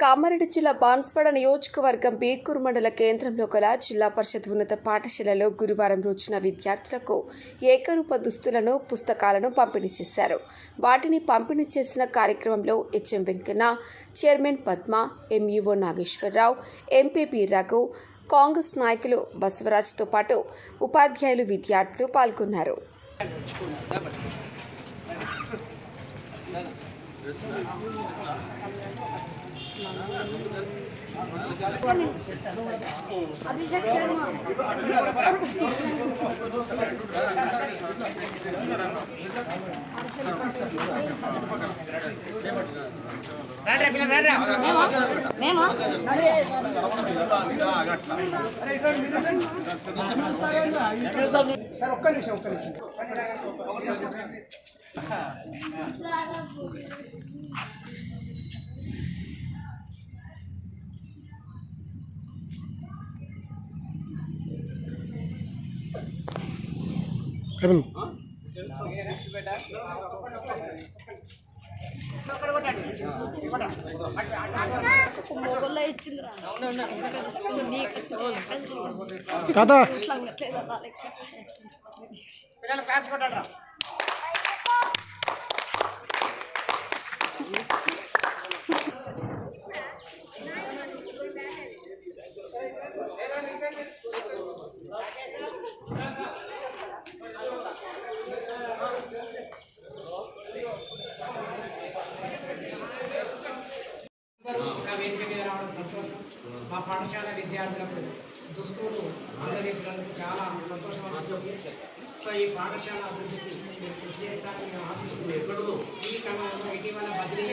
కామారెడ్డి జిల్లా బాన్స్వాడ నియోజకవర్గం బీర్కూరు మండల కేంద్రంలో గల జిల్లా పరిషత్ ఉన్నత పాఠశాలలో గురువారం రోజున విద్యార్థులకు ఏకరూప దుస్తులను పుస్తకాలను పంపిణీ చేశారు. వాటిని పంపిణీ చేసిన కార్యక్రమంలో HM Venkanna chairman Padma MEO Nageswararao MPP Raghu Congress నాయకులు బసవరాజ్తో పాటు ఉపాధ్యాయులు విద్యార్థులు పాల్గొన్నారు. అభిషేక్ శర్మ మేమా? సార్ ఒక్క నిమిషం ఒక్క నిమిషం কেমন కదా వేదిక మీద రావడం సంతోషం. మా పాఠశాల విద్యార్థులకు దుస్తులు అందజేసినందుకు చాలా సంతోషం. సో ఈ పాఠశాల అభివృద్ధికి కృషి చేస్తారని ఆశిస్తుంది ఆశిస్తున్నాం ఈ క్రమంలో ఇటీవల బదిలీ